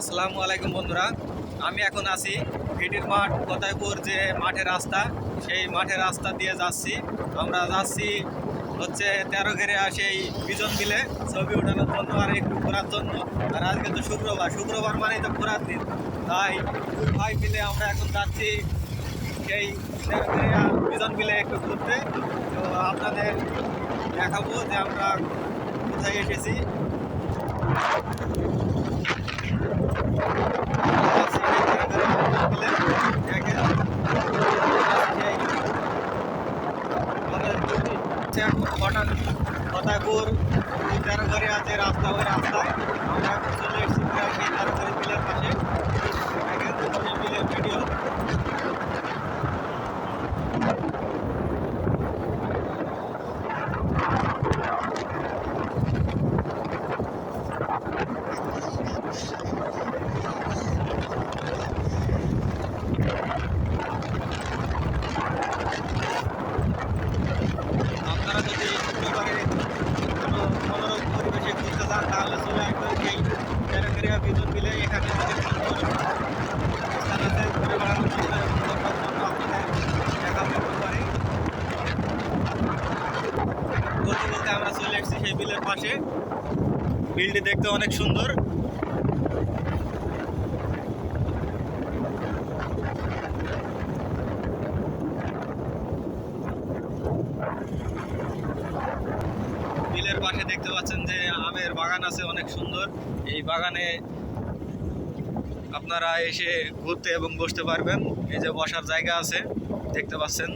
আসসালামু আলাইকুম বন্ধুরা। আমি এখন আছি ভিটির মাঠ, কোথায়পুর যে মাঠের রাস্তা, সেই মাঠের রাস্তা দিয়ে যাচ্ছি। আমরা যাচ্ছি হচ্ছে তেরো ঘেরে সেই বিজন মিলে ছবি ওঠানোর জন্য আর একটু ঘোরার জন্য। আর আজকে তো শুক্রবার শুক্রবার মানেই তো ঘোরার দিন। তাই ভাই মিলে আমরা এখন যাচ্ছি সেই তেরো ঘেরিয়া বিজন মিলে একটু ঘুরতে। তো আপনাদের দেখাবো যে আমরা কোথায় এসেছি। ফতাপুর তেরো ঘরে আছে রাস্তা ওই রাস্তায়। আমরা চলে এসেছি প্রায় তেরো ঘরে পাশে দেখেন সেই বিলের ভিডিও আপনারা যদি এবারে কোনো মনোরম পরিবেশে ঘুরতে চান তাহলে চলে আসবেন এই ক্যারেক্টারিয়া বিদ্যুৎ বিলে এখানে অনেক সুন্দর স্থান আছে ঘুরে বেড়ানোর জন্য এবং ঘোরার জন্য আপনাদের দেখাবো একটু পরে। বলতে আমরা চলে এসেছি সেই বিলের পাশে। বিলটি দেখতে অনেক সুন্দর। বিলের পাশে দেখতে পাচ্ছেন যে আমের বাগান আছে অনেক সুন্দর। এই বাগানে আপনারা এসে ঘুরতে এবং বসতে পারবেন। এই যে বসার জায়গা আছে, দেখতে পাচ্ছেন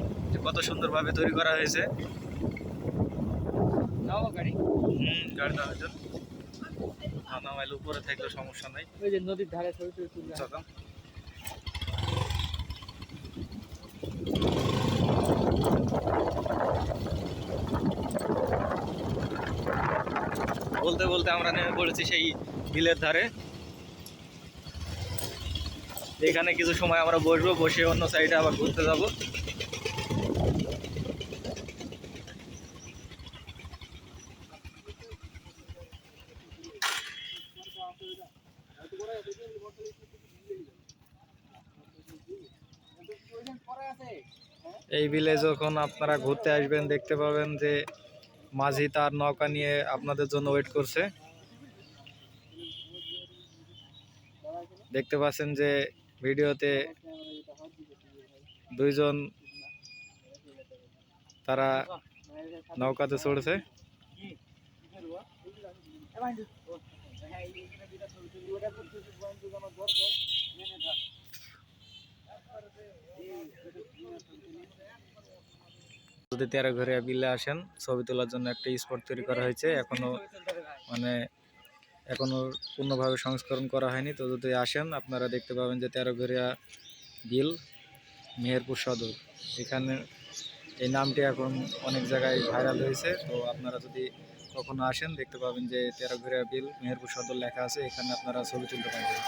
কত সুন্দরভাবে তৈরি করা হয়েছে। গাড়ি। হুম গাড়ি উপরে থাকলে সমস্যা নাই। ওই যে নদীর ধারে ছবি চলো বলতে বলতে আমরা নেমে পড়েছি সেই বিলের ধারে। এখানে কিছু সময় আমরা বসবো বসে অন্য সাইডে আবার ঘুরতে যাব। এই বিলে যখন আপনারা ঘুরতে আসবেন, দেখতে পাবেন যে মাঝি তার নৌকা নিয়ে আপনাদের জন্য ওয়েট করছে। দেখতে পাচ্ছেন যে ভিডিওতে দুইজন তারা নৌকাতে চড়ছে। যদি তেরো ঘরে বিলে আসেন, ছবি তোলার জন্য একটা স্পট তৈরি করা হয়েছে। এখনও মানে এখনও পূর্ণভাবে সংস্করণ করা হয়নি। তো যদি আসেন, আপনারা দেখতে পাবেন যে তেরো ঘরিয়া বিল মেহেরপুর সদর। এখানে এই নামটি এখন অনেক জায়গায় ভাইরাল হয়েছে। তো আপনারা যদি কখনো আসেন? দেখতে পাবেন যে তেরো ঘরিয়া বিল মেহেরপুর সদর লেখা আছে, এখানে আপনারা ছবি তুলতে পারবেন।